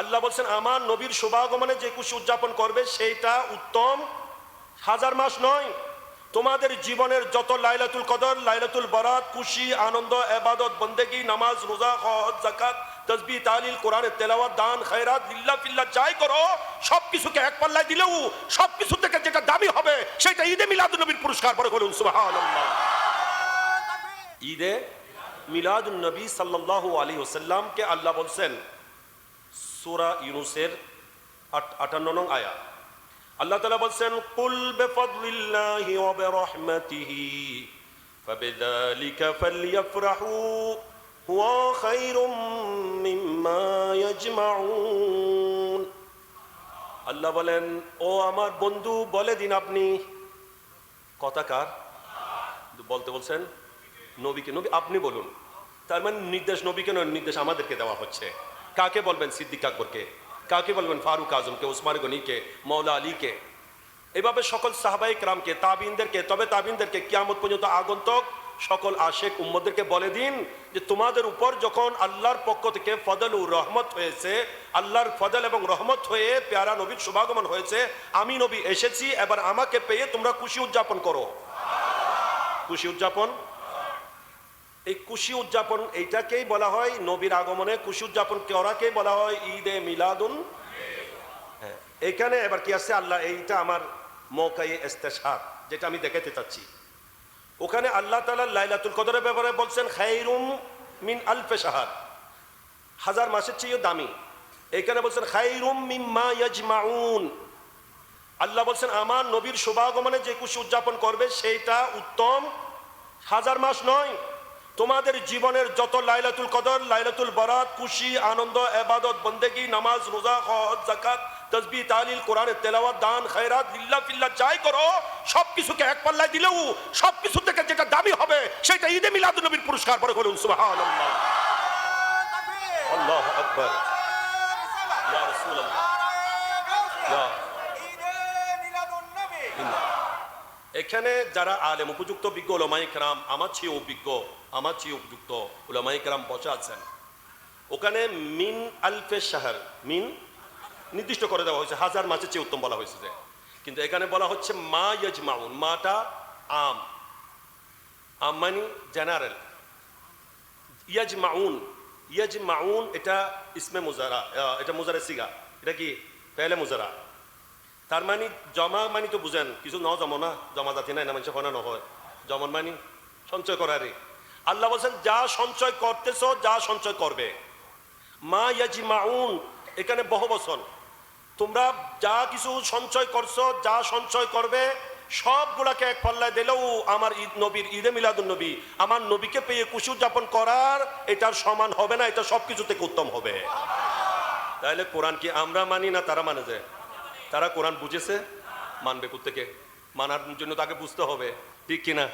আল্লাহ বলছেন, আমার নবীর শুভাগমনে যে খুশি উদযাপন করবে, সেইটা উত্তম। হাজার মাস নয়, তোমাদের জীবনের যত লাইলাতুল কদর, লাইলাতুল বরাত, খুশি, আনন্দ, এবাদত, বন্দেগি, নামাজ, রোজা, হজ জাকাত তসবি তালিল কোরআনের তেলাওয়াত, দান, খয়রাত, লিল্লাহ ফিল্লাহ, যাই করো সব কিছুকে এক পাল্লায় দিলেও সব কিছু থেকে যেটা দাবি হবে, সেটা ঈদে মিলাদ নবীর পুরস্কার। পরে বলুন, সুবহানাল্লাহ। ঈদে মিলাদ নবী সাল্লাল্লাহু আলাইহি ওয়াসাল্লামকে আল্লাহ বলছেন সূরা ইউনুসের আট- আটান্ন নং আয়া। আল্লাহ তালা বলছেন, কুল ওয়া বিরহমাতিহি, ফাবিযালিকা ফালইফরাহু হুয়া খায়রুম মিম্মা ইয়াজমাউন। আল্লাহ বলেন, ও আমার বন্ধু, বলে দিন আপনি। কথা কার? বলতে বলছেন, নবীকে। নবী, আপনি বলুন। তার মানে নির্দেশ নবীকে নয়, নির্দেশ আমাদেরকে দেওয়া হচ্ছে। কাকে বলবেন সিদ্দিক আকবরকে? কাকে বলবেন ফারুক আজমকে ওসমান গনিকে মৌলা আলীকে? এভাবে সকল সাহাবাই রামকে তাবিনদেরকে, তবে তাবিনদেরকে কিয়ামত পর্যন্ত আগন্তক সকল আশেক উম্মদেরকে বলে দিন যে তোমাদের উপর যখন আল্লাহর পক্ষ থেকে ফদল ও রহমত হয়েছে, আল্লাহর ফদল এবং রহমত হয়ে পেয়ারা নবীর শুভাগমন হয়েছে, আমি নবী এসেছি, এবার আমাকে পেয়ে তোমরা খুশি উদযাপন করো। খুশি উদযাপন? এই খুশি উদযাপন এইটাকেই বলা হয় নবীর আগমনে খুশি উদযাপন করাকেই বলা হয়? ঈদে মিলাদুন। হ্যাঁ এখানে এবার কি আছে? আল্লাহ এইটা আমার মৌকাই ইস্তেশাদ যেটা আমি দেখাতে চাচ্ছি। ওখানে আল্লাহ তালা লাইলাতুল কদরের ব্যাপারে বলছেন, খাইরুম মিন আলফে সাহার হাজার মাসের চেয়েও দামি। এখানে বলছেন, খাইরুম মিম্মা ইয়াজমাউন। আল্লাহ বলছেন, আমার নবীর শুভাগমনে যে খুশি উদযাপন করবে, সেইটা উত্তম। হাজার মাস নয় তোমাদের জীবনের যত লাইলাতুল কদর লাইলাতুল বরাত খুশি আনন্দ এবাদত বন্দেগি নামাজ রোজা হজ জাকাত তসবি তালিল কোরআনের তেলাওয়াত দান খায়রাত লিল্লা ফিল্লা যাই করো সব কিছুকে এক পাল্লায় দিলেও সব কিছু থেকে যেটা দামি হবে সেটা ঈদে মিলাদুল নবীর পুরস্কার পরে বলুন সুবহানাল্লাহ। আল্লাহু আকবার। এখানে যারা আলেম, উপযুক্ত বিজ্ঞ ওলামাই কেরাম, আমার চেয়ে অভিজ্ঞ আমার চেয়ে উপযুক্ত ওলামাই কেরাম বসে আছেন। ওখানে মিন আলফে শাহর, মিন নির্দিষ্ট করে দেওয়া হয়েছে, হাজার মাসের চেয়ে উত্তম বলা হয়েছে যে। কিন্তু এখানে বলা হচ্ছে মা ইয়াজ মাউন মাটা আম। আম মানে জেনারেল। ইয়াজ মাউন ইয়াজ মাউন এটা ইসমে মুজারা এটা মুজারে সিগা, এটা কি? পেলে মুজারা। তার মানে জমা মানি তো বুঝেন, কিছু ন জমা না, জমা জাতি নাই না, মানুষ হয় না নহয়। জমন মানি সঞ্চয় করারে আল্লাহ বলছেন, যা সঞ্চয় করতেছ, যা সঞ্চয় করবে। মা ইয়াজি মাউন এখানে বহু বছর তোমরা যা কিছু সঞ্চয় করছ, যা সঞ্চয় করবে, সবগুলাকে এক পাল্লায় দিলেও আমার ঈদ নবীর ঈদে মিলাদুল নবী, আমার নবীকে পেয়ে খুশি উদযাপন করার এটার সমান হবে না, এটা সব কিছু থেকে উত্তম হবে। তাহলে কোরআন কি আমরা মানি না তারা মানে যায় তারা কোরআন বুঝেছে মানবে থেকে মানার জন্য তাকে বুঝতে হবে ঠিক কিনা?